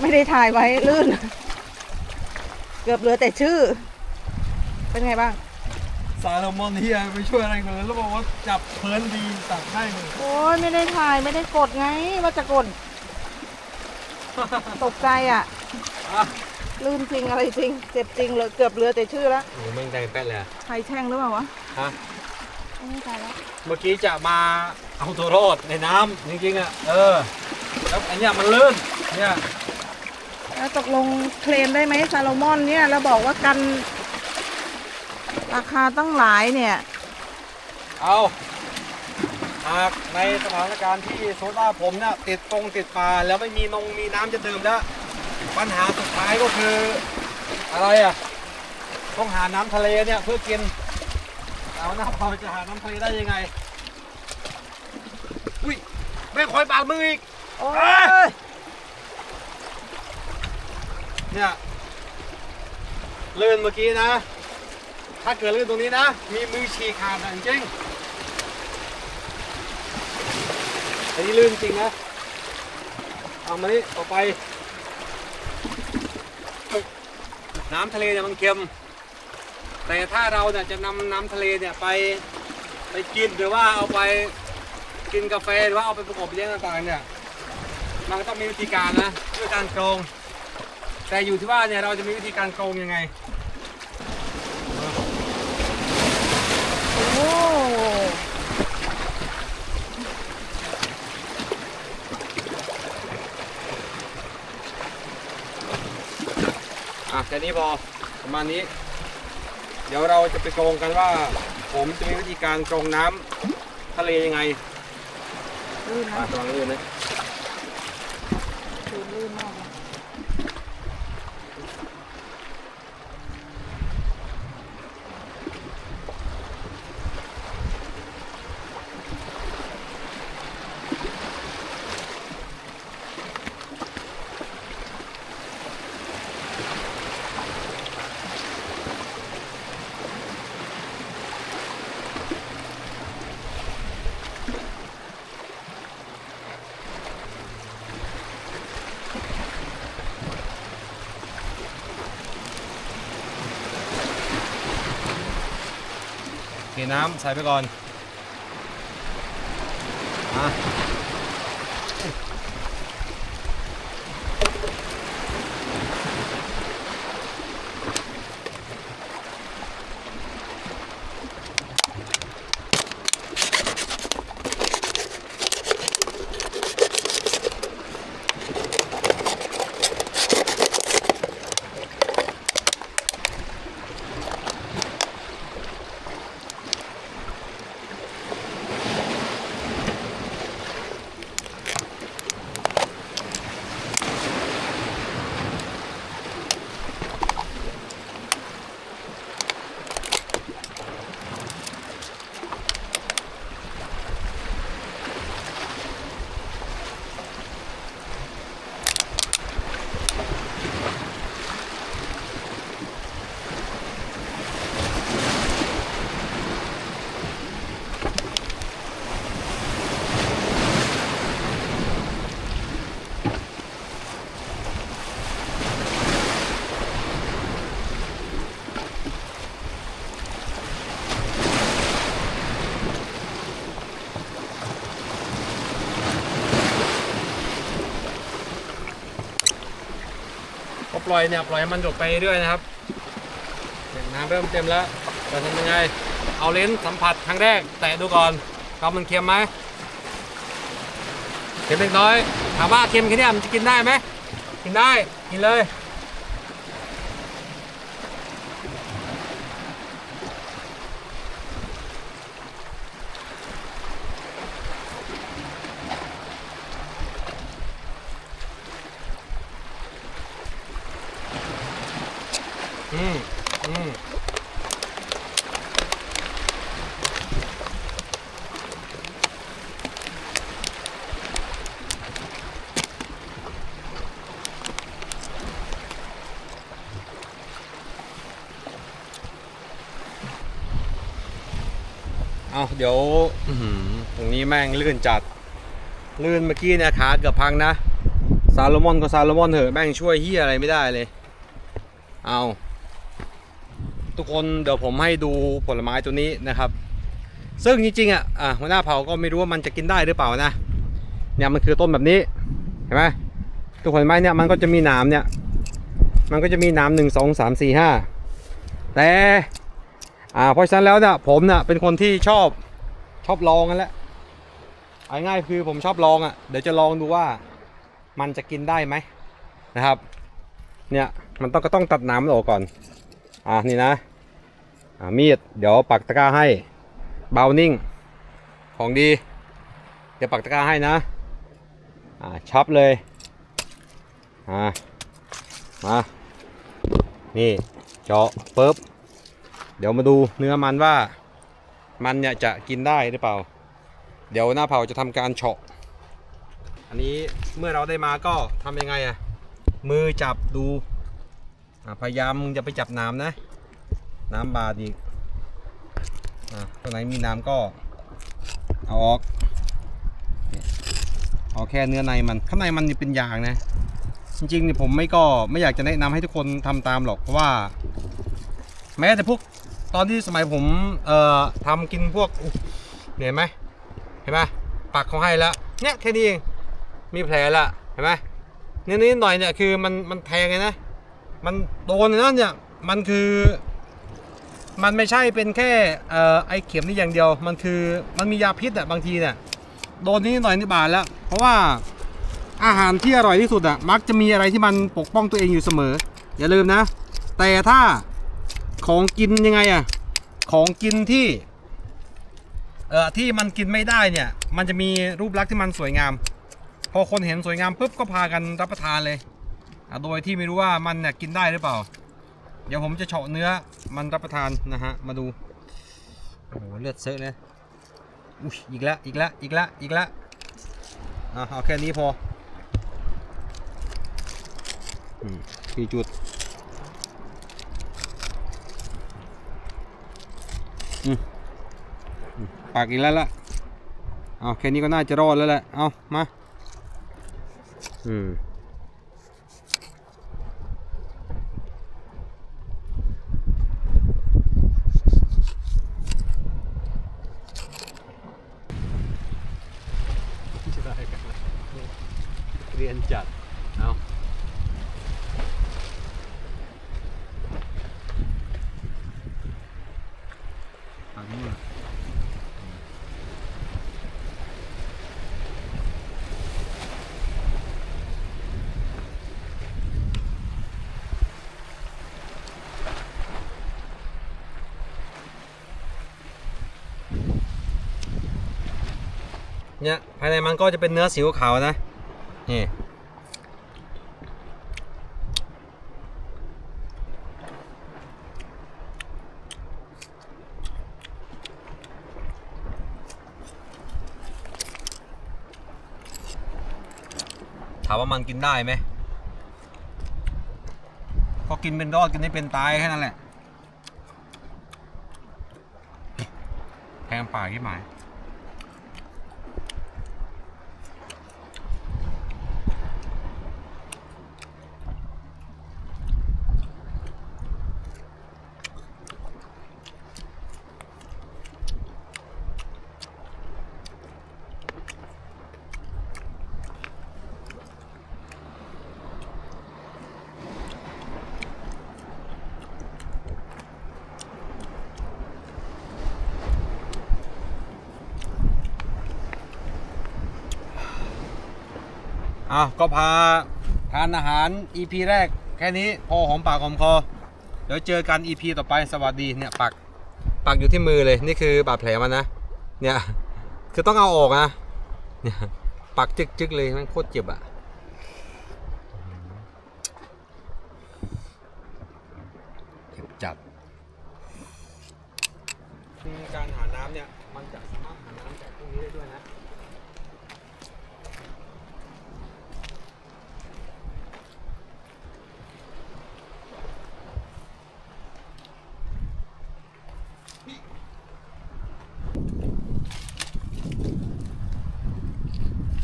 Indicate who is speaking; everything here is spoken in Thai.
Speaker 1: ไม่ได้ถ่ายไว้ลื่น เกือบเหลือแต่ชื่อ เป็นไงบ้าง
Speaker 2: ซาโลมอนเฮียไม่ช่วยอะไรกูเลยแล้วบอกว่าจับเพลินดีตัดให้มึง
Speaker 1: โอ้ยไม่ได้ถ่ายไม่ได้กดไงว่าจะกด ตกใจอะ
Speaker 2: อะ
Speaker 1: ลื่นจริงอะไรจริง เจ็บจริงเลยเกือบเหลือแต่ชื่อแล้ว
Speaker 2: โอ้แม่งแดงแป๊ดเลยอะ
Speaker 1: ใครแช่งหรือเปล่าวะ
Speaker 2: ฮะ
Speaker 1: ไม่ตายแล้ว
Speaker 2: เมื่อกี้จะมาเอาตัวรอดในน้ำจริงๆอะ เออ แล้วอันเนี้ยมันลื่น เนี่ย
Speaker 1: แล้วตกลงเคลมได้ไหมซาโลมอนเนี่ยแล้วบอกว่ากัน ราคาตั้งหลายเนี่ย
Speaker 2: เอาหากในสถานการณ์ที่โซดาผมเนี่ยติดตรงติดปลาแล้วไม่มีนงมีน้ำจะดื่มแล้ว ปัญหาสุดท้ายก็คืออะไรอะ ต้องหาน้ำทะเลเนี่ยเพื่อกินเอาหน้าพอจะหาน้ำทะเลได้ยังไง อุ้ยแม่งคอยบาดมืออีก
Speaker 1: โอ้ย
Speaker 2: เนี่ยลื่นเมื่อกี้นะ ถ้าเกิดลื่นตรงนี้นะ มีมือฉีกขาดจริงอันนี้ลื่นจริงนะ เอามานี่ต่อไป น้ำทะเลเนี่ยมันเค็ม แต่ถ้าเราเนี่ยจะนำน้ำทะเลเนี่ยไปไปกินหรือว่าเอาไปกินกาแฟหรือว่าเอาไปประกอบเลี้ยงต่างๆเนี่ย มันต้องมีวิธีการนะด้วยการกรอง แต่อยู่ที่ว่าเนี่ยเราจะมีวิธีการกรองยังไง
Speaker 1: โอ้
Speaker 2: อะแค่นี้พอประมาณนี้ เดี๋ยวเราจะไปกรองกันว่า ผมจะมีวิธีการกรองน้ำทะเลยังไง
Speaker 1: ลื่น
Speaker 2: อะ
Speaker 1: นะ
Speaker 2: ระวังลื่นนะ
Speaker 1: ลื่นลื่นมากเลย
Speaker 2: น้ำใส่ไปก่อนอะ ปล่อยเนี่ยปล่อยให้มันหยดไปเรื่อยนะครับเนี่ยน้ำเริ่มเต็มแล้วจะทำยังไง เอาเลนส์สัมผัสครั้งแรก แตะดูก่อนครับมันเค็มไหมเค็มเล็กน้อยถามว่าเค็มแค่นี้มันจะกินได้ไหมกินได้กินเลย อืมอืมเอาเดี๋ยวตรงนี้แม่งลื่นจัด ลื่นเมื่อกี้เนี่ยขาเกือบพังนะ ซาโลมอนก็ซาโลมอนเถอะ แม่งช่วยเฮียอะไรไม่ได้เลย เอา ทุกคนเดี๋ยวผมให้ดูผลไม้ตัวนี้นะครับ ซึ่งจริงๆอะหัวหน้าเผาก็ไม่รู้ว่ามันจะกินได้หรือเปล่านะเนี่ยมันคือต้นแบบนี้เห็นไหมตัวผลไม้เนี่ยมันก็จะมีหนามเนี่ยมันก็จะมีหนามหนึ่งสองสามสี่ห้าแต่อ่าเพราะฉะนั้นแล้วเนี่ยผมเนี่ยเป็นคนที่ชอบชอบลองกันแหละเอาง่ายคือผมชอบลองอะเดี๋ยวจะลองดูว่ามันจะกินได้ไหมนะครับเนี่ยมันต้องก็ต้องตัดหน้ำมันออกก่อน อ่านี่นะอ่ามีดเดี๋ยวปักตะกร้าให้เบานิ่ง ของดี เดี๋ยวปักตะกร้าให้นะอ่าชับเลยอ่ามานี่เจาะปุ๊บเดี๋ยวมาดูเนื้อมันว่ามันเนี่ยจะกินได้หรือเปล่า เดี๋ยวหน้าเผาจะทำการเฉาะ อันนี้เมื่อเราได้มาก็ทำยังไงอะมือจับดู พยายามมึงจะไปจับน้ำนะ น้ำบาดอีกตรงไหนมีน้ำก็เอาออกเอาแค่เนื้อในมันข้างในมันเป็นยางนะ จริงๆเนี่ยผมไม่ก็ไม่อยากจะแนะนำให้ทุกคนทำตามหรอกเพราะว่า แม้แต่พวกตอนที่สมัยผมเอ่อทำกินพวกเห็นไหมเห็นไหมปักเขาให้แล้วเนี่ยแค่นี้เองมีแผลละเห็นไหมนิดนิดหน่อยเนี่ยคือมันมันแทงไงนะ มันโดนนเนี่ยมันคือมันไม่ใช่เป็นแค่ไอเข็มนี่อย่างเดียว มันคือมันมียาพิษอะบางทีเนี่ยโดนนิดหน่อยนี่บาดแล้ว เพราะว่าอาหารที่อร่อยที่สุดอะมักจะมีอะไรที่มันปกป้องตัวเองอยู่เสมอ อย่าลืมนะ แต่ถ้าของกินยังไงอะของกินที่เอ่อที่มันกินไม่ได้เนี่ย มันจะมีรูปลักษณ์ที่มันสวยงาม พอคนเห็นสวยงามปุ๊บก็พากันรับประทานเลย โดยที่ไม่รู้ว่ามันเนี่ยกินได้หรือเปล่า เดี๋ยวผมจะเฉาะเนื้อมันรับประทานนะฮะ มาดู โอ้โหเลือดเซอะเลยอุ้ยอีกล้วอีกล้วอีกล้วอีกล้วอะเอาแค่นี้พอสี่จุดปากอีกแล้วละเอาแค่นี้ก็น่าจะรอดแล้วแหละ เอามา อืม เรียนจัด เอาปากนู่นเนี่ยภายในมันก็จะเป็นเนื้อสีขาวๆนะ นี่ ถามว่ามันกินได้ไหมก็กินเป็นรอดกินไม่เป็นตายแค่นั้นแหละแพงป่าที่หมาย อ้าวก็พาทานอาหาร EP แรกแค่นี้พอหอมปากหอมคอเดี๋ยวเจอกัน EP ต่อไปสวัสดีเนี่ยปักปักอยู่ที่มือเลยนี่คือบาดแผลมันนะเนี่ยคือต้องเอาออกนะเนี่ยปักจึกๆเลยมันโคตรเจ็บอะเจ็บจัดการหา